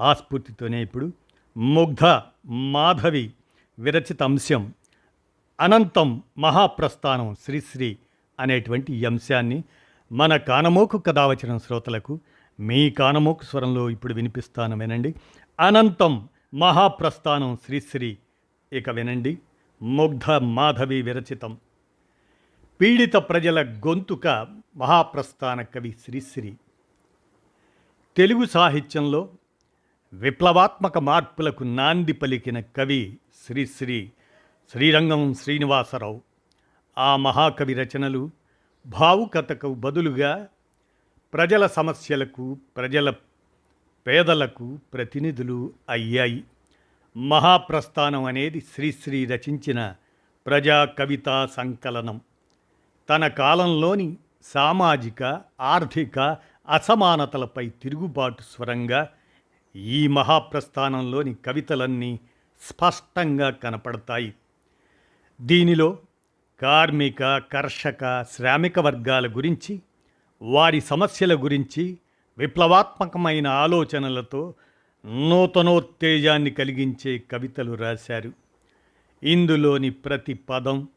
ఆ స్ఫూర్తితోనే ఇప్పుడు ముగ్ధ మాధవి విరచిత అంశం. అనంతం మహాప్రస్థానం శ్రీశ్రీ అనేటువంటి ఈ అంశాన్ని మన కానమోకు కథావచన శ్రోతలకు మీ కానమోకు స్వరంలో ఇప్పుడు వినిపిస్తాను వినండి. అనంతం మహాప్రస్థానం శ్రీశ్రీ ఇక వినండి. ముగ్ధ మాధవి విరచితం. పీడిత ప్రజల గొంతుక మహాప్రస్థాన కవి శ్రీశ్రీ తెలుగు సాహిత్యంలో విప్లవాత్మక మార్పులకు నాంది పలికిన కవి శ్రీశ్రీ శ్రీరంగం శ్రీనివాసరావు. ఆ మహాకవి రచనలు భావుకథకు బదులుగా ప్రజల సమస్యలకు ప్రజల పేదలకు ప్రతినిధులు అయ్యాయి. మహాప్రస్థానం అనేది శ్రీశ్రీ రచించిన ప్రజా కవితా సంకలనం. తన కాలంలోని సామాజిక ఆర్థిక అసమానతలపై తిరుగుబాటు స్వరంగా ఈ మహాప్రస్థానంలోని కవితలన్నీ స్పష్టంగా కనపడతాయి. దీనిలో కార్మిక కర్షక శ్రామిక వర్గాల గురించి వారి సమస్యల గురించి విప్లవాత్మకమైన ఆలోచనలతో నూతనోత్తేజాన్ని కలిగించే కవితలు రాశారు. ఇందులోని ప్రతి పదం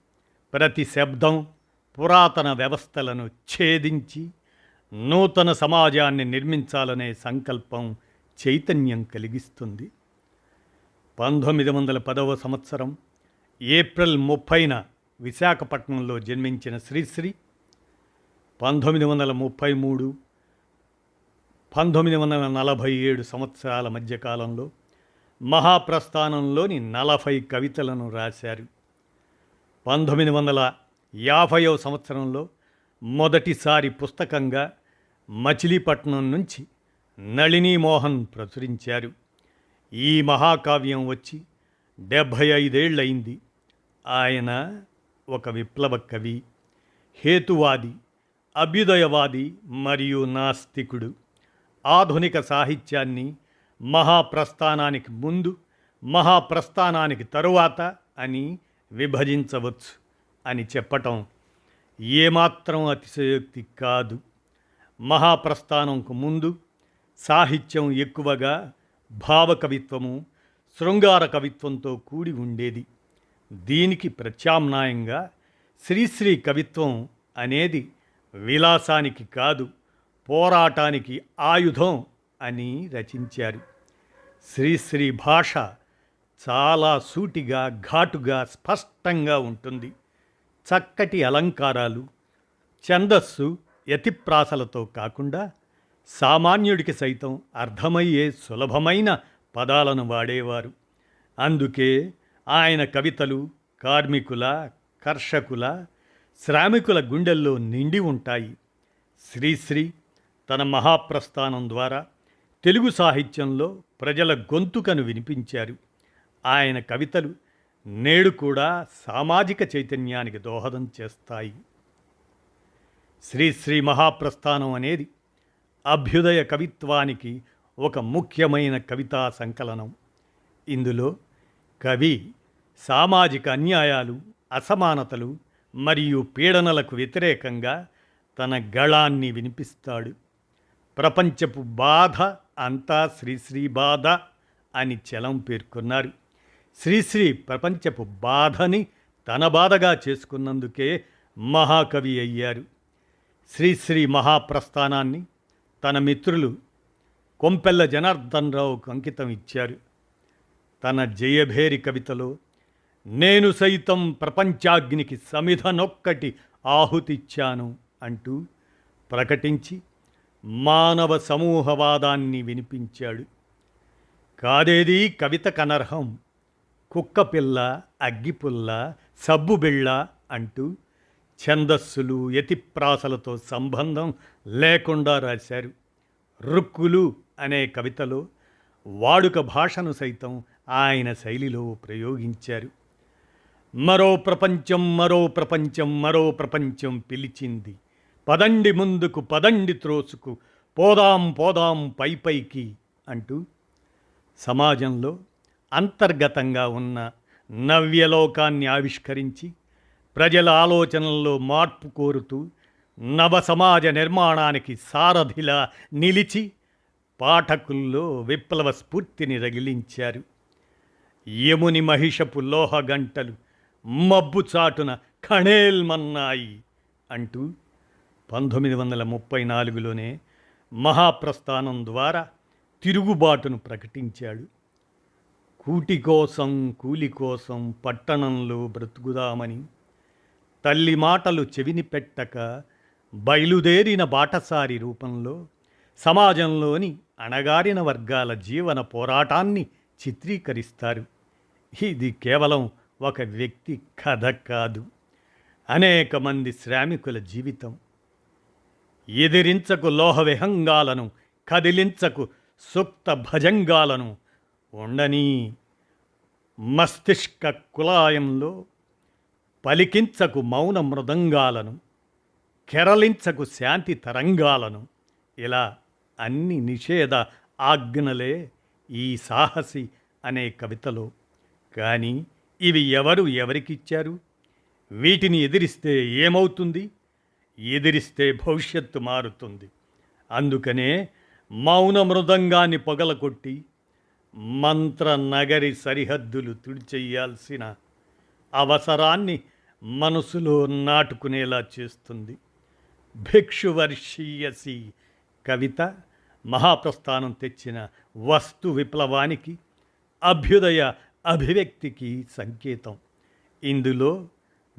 ప్రతి శబ్దం పురాతన వ్యవస్థలను ఛేదించి నూతన సమాజాన్ని నిర్మించాలనే సంకల్పం చైతన్యం కలిగిస్తుంది. పంతొమ్మిది వందల పదవ సంవత్సరం ఏప్రిల్ ముప్పైన విశాఖపట్నంలో జన్మించిన శ్రీశ్రీ పంతొమ్మిది వందల ముప్పై మూడు పంతొమ్మిది వందల నలభై ఏడు సంవత్సరాల మధ్యకాలంలో మహాప్రస్థానంలోని నలభై కవితలను రాశారు. పంతొమ్మిది వందల యాభైవ సంవత్సరంలో మొదటిసారి పుస్తకంగా మచిలీపట్నం నుంచి నళిని మోహన్ ప్రచురించారు. ఈ మహాకావ్యం వచ్చి డెబ్భై ఐదేళ్ళయింది ఆయన ఒక విప్లవ కవి హేతువాది అభ్యుదయవాది మరియు నాస్తికుడు. ఆధునిక సాహిత్యాన్ని మహాప్రస్థానానికి ముందు మహాప్రస్థానానికి తరువాత అని విభజించవచ్చు అని చెప్పటం ఏమాత్రం అతిశయోక్తి కాదు. మహాప్రస్థానంకు ముందు సాహిత్యం ఎక్కువగా భావకవిత్వము శృంగార కవిత్వంతో కూడి ఉండేది. దీనికి ప్రత్యామ్నాయంగా శ్రీశ్రీ కవిత్వం అనేది విలాసానికి కాదు పోరాటానికి ఆయుధం అని రచించారు. శ్రీశ్రీ భాష చాలా సూటిగా ఘాటుగా స్పష్టంగా ఉంటుంది. చక్కటి అలంకారాలు ఛందస్సు యతిప్రాసలతో కాకుండా సామాన్యుడికి సైతం అర్థమయ్యే సులభమైన పదాలను వాడేవారు. అందుకే ఆయన కవితలు కార్మికుల కర్షకుల శ్రామికుల గుండెల్లో నిండి ఉంటాయి. శ్రీశ్రీ తన మహాప్రస్థానం ద్వారా తెలుగు సాహిత్యంలో ప్రజల గొంతుకను వినిపించారు. ఆయన కవితలు నేడు కూడా సామాజిక చైతన్యానికి దోహదం చేస్తాయి. శ్రీశ్రీ మహాప్రస్థానం అనేది అభ్యుదయ కవిత్వానికి ఒక ముఖ్యమైన కవితా సంకలనం. ఇందులో కవి సామాజిక అన్యాయాలు అసమానతలు మరియు పీడనలకు వ్యతిరేకంగా తన గళాన్ని వినిపిస్తాడు. ప్రపంచపు బాధ అంతా శ్రీశ్రీ బాధ అని చలం పేర్కొన్నారు. శ్రీశ్రీ ప్రపంచపు బాధని తన బాధగా చేసుకున్నందుకే మహాకవి అయ్యారు. శ్రీశ్రీ మహాప్రస్థానాన్ని తన మిత్రులు కొంపెల్ల జనార్దన్ రావుకు అంకితం ఇచ్చారు. తన జయభేరి కవితలో నేను సైతం ప్రపంచాగ్నికి సమిధనొక్కటి ఆహుతిచ్చాను అంటూ ప్రకటించి మానవ సమూహవాదాన్ని వినిపించాడు. కాదేది కవిత కనర్హం కుక్కపిల్ల అగ్గిపుల్ల సబ్బుబిళ్ళ అంటూ ఛందస్సులు యతిప్రాసలతో సంబంధం లేకుండా రాశారు. రుక్కులు అనే కవితలో వాడుక భాషను సైతం ఆయన శైలిలో ప్రయోగించారు. మరో ప్రపంచం మరో ప్రపంచం మరో ప్రపంచం పిలిచింది. పదండి ముందుకు పదండి త్రోసుకు పోదాం పోదాం పై పైకి అంటూ సమాజంలో అంతర్గతంగా ఉన్న నవ్యలోకాన్ని ఆవిష్కరించి ప్రజల ఆలోచనల్లో మార్పు కోరుతూ నవ సమాజ నిర్మాణానికి సారథిలా నిలిచి పాఠకుల్లో విప్లవ స్ఫూర్తిని రగిలించారు. యముని మహిషపు లోహ గంటలు మబ్బు చాటున ఖణేల్మన్నాయి అంటూ పంతొమ్మిది వందల ముప్పై నాలుగులోనే మహాప్రస్థానం ద్వారా తిరుగుబాటును ప్రకటించాడు. కూటి కోసం కూలి కోసం పట్టణంలో బ్రతుకుదామని తల్లి మాటలు చెవిని పెట్టక బయలుదేరిన బాటసారి రూపంలో సమాజంలోని అణగారిన వర్గాల జీవన పోరాటాన్ని చిత్రీకరిస్తారు. ఇది కేవలం ఒక వ్యక్తి కథ కాదు. అనేక మంది శ్రామికుల జీవితం. ఎదిరించకు లోహ విహంగాలను కదిలించకు సుక్త భజంగాలను ఉండని మస్తిష్క కులాయంలో పలికించకు మౌన మృదంగాలను కెరలించకు శాంతి తరంగాలను. ఇలా అన్ని నిషేధ ఆజ్ఞలే ఈ సాహసి అనే కవితలో. కానీ ఇవి ఎవరు ఎవరికిచ్చారు? వీటిని ఎదిరిస్తే ఏమవుతుంది? ఎదిరిస్తే భవిష్యత్తు మారుతుంది. అందుకనే మౌన మృదంగాన్ని పొగలకొట్టి మంత్ర నగరి సరిహద్దులు తుడిచెయ్యాల్సిన అవసరాన్ని మనసులో నాటుకునేలా చేస్తుంది. భిక్షువర్షీయసి కవిత మహాప్రస్థానం తెచ్చిన వస్తు విప్లవానికి అభ్యుదయ అభివ్యక్తికి సంకేతం. ఇందులో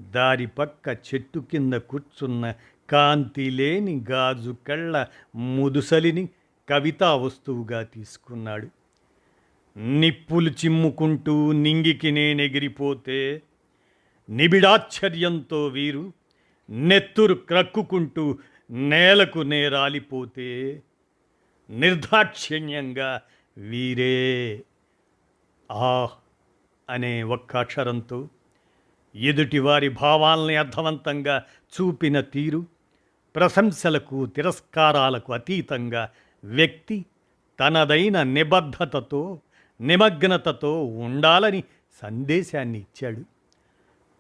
దారి పక్క చెట్టు కింద కూర్చున్న కాంతి లేని గాజు కళ్ళ ముదుసలిని కవితా వస్తువుగా తీసుకున్నాడు. నిప్పులు చిమ్ముకుంటూ నింగికి నేనెగిరిపోతే నిబిడాశ్చర్యంతో వీరు నెత్తురు క్రక్కుకుంటూ నేలకు నేరాలిపోతే నిర్దాక్షిణ్యంగా వీరే. ఆ అనే ఒక్క అక్షరంతో ఎదుటివారి భావాల్ని అర్థవంతంగా చూపిన తీరు ప్రశంసలకు తిరస్కారాలకు అతీతంగా వ్యక్తి తనదైన నిబద్ధతతో నిమగ్నతతో ఉండాలని సందేశాన్ని ఇచ్చాడు.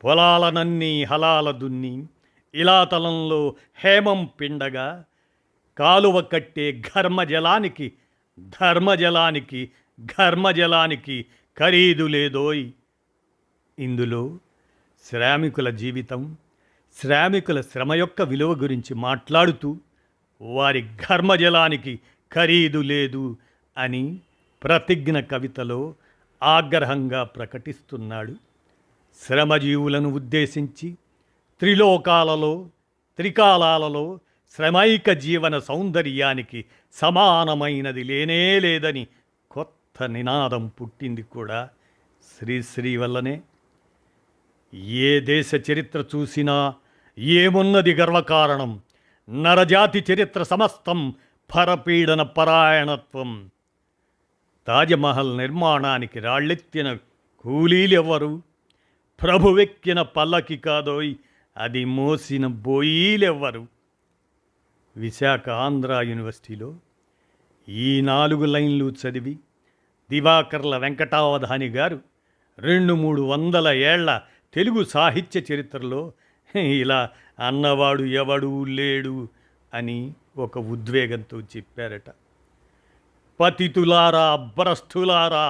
పొలాలనన్నీ హలాల దున్ని ఇలాతలంలో హేమం పిండగా కాలువ కట్టే ఘర్మజలానికి ధర్మజలానికి ఘర్మజలానికి ఖరీదు లేదోయ్. ఇందులో శ్రామికుల జీవితం శ్రామికుల శ్రమ యొక్క విలువ గురించి మాట్లాడుతూ వారి ఘర్మజలానికి ఖరీదు లేదు అని ప్రతిజ్ఞ కవితలో ఆగ్రహంగా ప్రకటిస్తున్నాడు. శ్రమజీవులను ఉద్దేశించి త్రిలోకాలలో త్రికాలాలలో శ్రమైక జీవన సౌందర్యానికి సమానమైనది లేనే లేదని కొత్త నినాదం పుట్టింది కూడా శ్రీశ్రీ వల్లనే ఏ దేశ చరిత్ర చూసినా ఏమున్నది గర్వకారణం? నరజాతి చరిత్ర సమస్తం పరపీడన పరాయణత్వం. తాజ్మహల్ నిర్మాణానికి రాళ్ళెత్తిన కూలీలెవ్వరు? ప్రభువెక్కిన పల్లకి కాదోయ్ అది మోసిన బోయీలెవ్వరు విశాఖ ఆంధ్ర యూనివర్సిటీలో ఈ నాలుగు లైన్లు చదివి దివాకర్ల వెంకటావధాని గారు రెండు మూడు వందల ఏళ్ళ తెలుగు సాహిత్య చరిత్రలో ఇలా అన్నవాడు ఎవడు లేడు అని ఒక ఉద్వేగంతో చెప్పారట. పతితులారా భ్రష్టులారా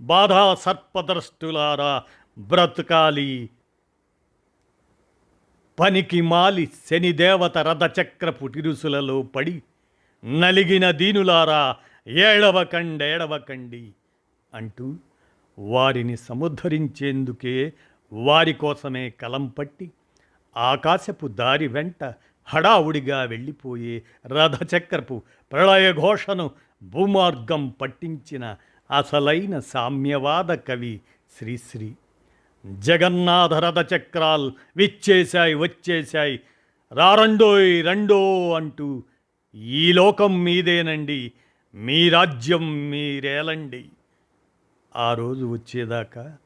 బాధా సర్పద్రష్టులారా బ్రతకాలి. పనికి మాలి శనిదేవత రథచక్రపు తిరుసులలో పడి నలిగిన దీనులారా ఏడవకండేడవకండి అంటూ వారిని సముద్ధరించేందుకే వారి కోసమే కలం పట్టి ఆకాశపు దారి వెంట హడావుడిగా వెళ్ళిపోయే రథచక్రపు ప్రళయఘోషను భూమార్గం పట్టించిన అసలైన సామ్యవాద కవి శ్రీశ్రీ జగన్నాథరథ రథచక్రాల్ విచ్చేశాయి వచ్చేశాయి. రారండోయ్ రెండో అంటూ ఈ లోకం మీదేనండి మీ రాజ్యం మీరేలండి. ఆ రోజు వచ్చేదాకా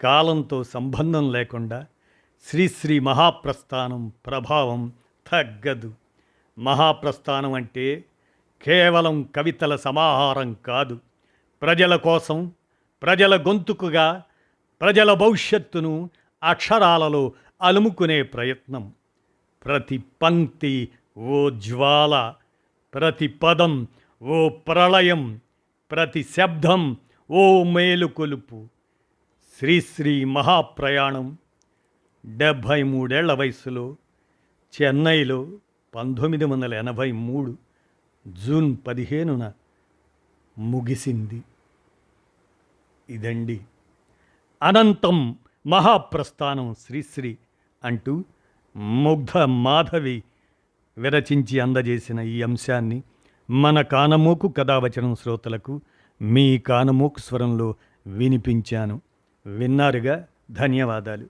కాలంతో సంబంధం లేకుండా శ్రీశ్రీ మహాప్రస్థానం ప్రభావం తగ్గదు. మహాప్రస్థానం అంటే కేవలం కవితల సమాహారం కాదు. ప్రజల కోసం ప్రజల గొంతుకుగా ప్రజల భవిష్యత్తును అక్షరాలలో అలుముకునే ప్రయత్నం. ప్రతి పంక్తి ఓ జ్వాల ప్రతి పదం ఓ ప్రళయం ప్రతి శబ్దం ఓ మేలుకొలుపు. శ్రీశ్రీ మహాప్రయాణం డెబ్భై మూడేళ్ళ వయసులో చెన్నైలో పంతొమ్మిది వందల ఎనభై మూడు జూన్ పదిహేనున ముగిసింది. ఇదండి అనంతం మహాప్రస్థానం శ్రీశ్రీ అంటూ ముగ్ధ మాధవి విరచించి అందజేసిన ఈ అంశాన్ని మన కానమూకు కథావచనం శ్రోతలకు మీ కానమూకు స్వరంలో వినిపించాను. విన్నారుగా? ధన్యవాదాలు.